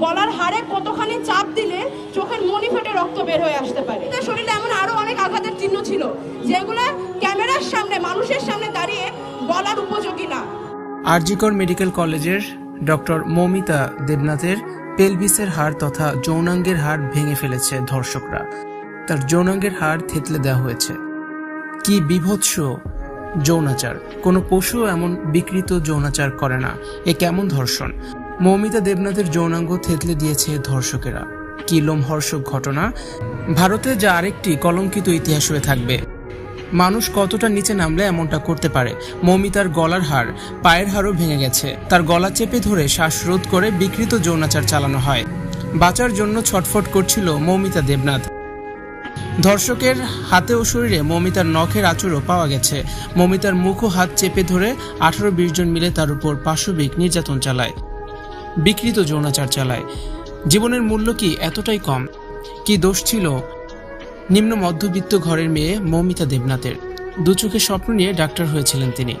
গলার হাড়ে কতখানি চাপ দিলে চোখের মনি ফেটে, রক্ত বের হয়ে আসতে পারে? তার শরীরে এমন আরও অনেক আঘাতের চিহ্ন ছিল, যেগুলো ক্যামেরার সামনে, মানুষের সামনে দাঁড়িয়ে বলার উপযোগী না। আরজিকর মেডিকেল কলেজের ডক্টর মৌমিতা দেবনাথের পেলভিসের হাড় তথা যৌনাঙ্গের হাড় ভেঙে ফেলেছে ধর্ষকরা। তার যৌনাঙ্গের হাড় থেতলে দেওয়া হয়েছে। কি বিভৎস যৌনাচার! কোনো পশু এমন বিকৃত যৌনাচার করে না। এ কেমন ধর্ষণ? মৌমিতা দেবনাথের যৌনাঙ্গ থেতলে দিয়েছে ধর্ষকেরা। কি লোমহর্ষক ঘটনা। ভারতে যা আরেকটি কলঙ্কিত ইতিহাস হয়ে থাকবে। মানুষ কতটা নিচে নামলে এমনটা করতে পারে? মৌমিতার গলার হার, পায়ের হাড়ও ভেঙে গেছে। তার গলা চেপে ধরে শ্বাসরোধ করে বিকৃত যৌনাচার চালানো হয়। বাঁচার জন্য ছটফট করছিল মৌমিতা দেবনাথ। ধর্ষকের হাতে ও শরীরে মৌমিতার নখের আঁচড়ও পাওয়া গেছে। মৌমিতার মুখ ও হাত চেপে ধরে আঠারো বিশ জন মিলে তার উপর পাশবিক নির্যাতন চালায়। বিকৃত যৌনাচার চালায়। জীবনের মূল্য কি এতটাই কম? কি দোষ ছিল? নিম্ন মধ্যবিত্ত ঘরের মেয়ে মৌমিতা দেবনাথের। দু চোখে স্বপ্ন নিয়ে ডাক্তার হয়েছিলেন তিনি।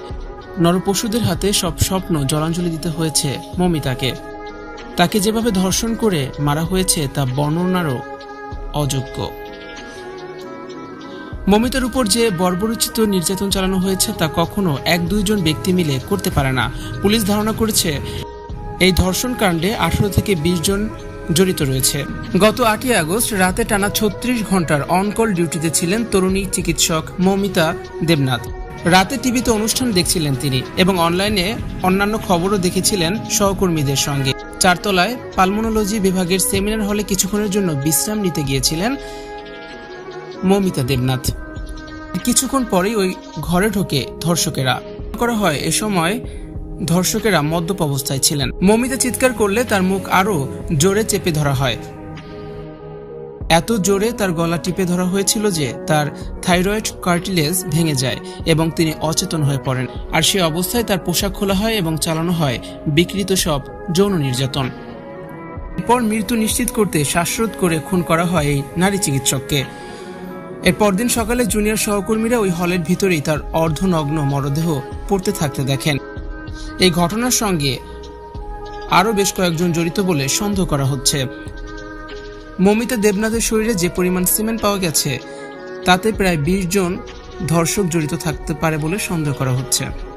নরপশুদের হাতে সব স্বপ্ন জলাঞ্জলি দিতে হয়েছে মৌমিতাকে। তাকে যেভাবে ধর্ষণ করে মারা হয়েছে তা বর্ণনারও অযোগ্য। মমিতার উপর যে বর্বরচিত নির্যাতন চালানো হয়েছে তা কখনো এক দুইজন ব্যক্তি মিলে করতে পারে না। পুলিশ ধারণা করেছে এই ধর্ষণ কাণ্ডে আঠারো থেকে বিশ জন জড়িত রয়েছে। গত আটই আগস্ট রাতে টানা ছত্রিশ ঘণ্টার অনকল ডিউটিতে ছিলেন তরুণী চিকিৎসক মৌমিতা দেবনাথ। রাতে টিভিতে অনুষ্ঠান দেখছিলেন তিনি এবং অনলাইনে অন্যান্য খবরও দেখেছিলেন সহকর্মীদের সঙ্গে। চারতলায় পালমোনোলজি বিভাগের সেমিনার হলে কিছুক্ষণের জন্য বিশ্রাম নিতে গিয়েছিলেন মৌমিতা দেবনাথ। কিছুক্ষণ পরেই ওই ঘরে ঢোকে ধর্ষকেরা। করা হয় এ সময় ধর্ষকেরা মদ্যপ অবস্থায় ছিলেন। মৌমিতা চিৎকার করলে তার মুখ আরও জোরে চেপে ধরা হয়। এত জোরে তার গলা টিপে ধরা হয়েছিল যে তার থাইরয়েড কার্টিলেজ ভেঙে যায় এবং তিনি অচেতন হয়ে পড়েন। আর সে অবস্থায় তার পোশাক খোলা হয় এবং চালানো হয় বিকৃত সব যৌন নির্যাতন। এরপর মৃত্যু নিশ্চিত করতে শ্বাসরোধ করে খুন করা হয় এই নারী চিকিৎসককে। এর পরদিন সকালে জুনিয়র সহকর্মীরা ওই হলের ভিতরেই তার অর্ধনগ্ন মরদেহ পড়তে থাকতে দেখেন। এই ঘটনার সঙ্গে আরও বেশ কয়েকজন জড়িত বলে সন্দেহ করা হচ্ছে। মমিতা দেবনাথের শরীরে যে পরিমাণ সিমেন্ট পাওয়া গেছে, তাতে প্রায় বিশ জন ধর্ষক জড়িত থাকতে পারে বলে সন্দেহ করা হচ্ছে।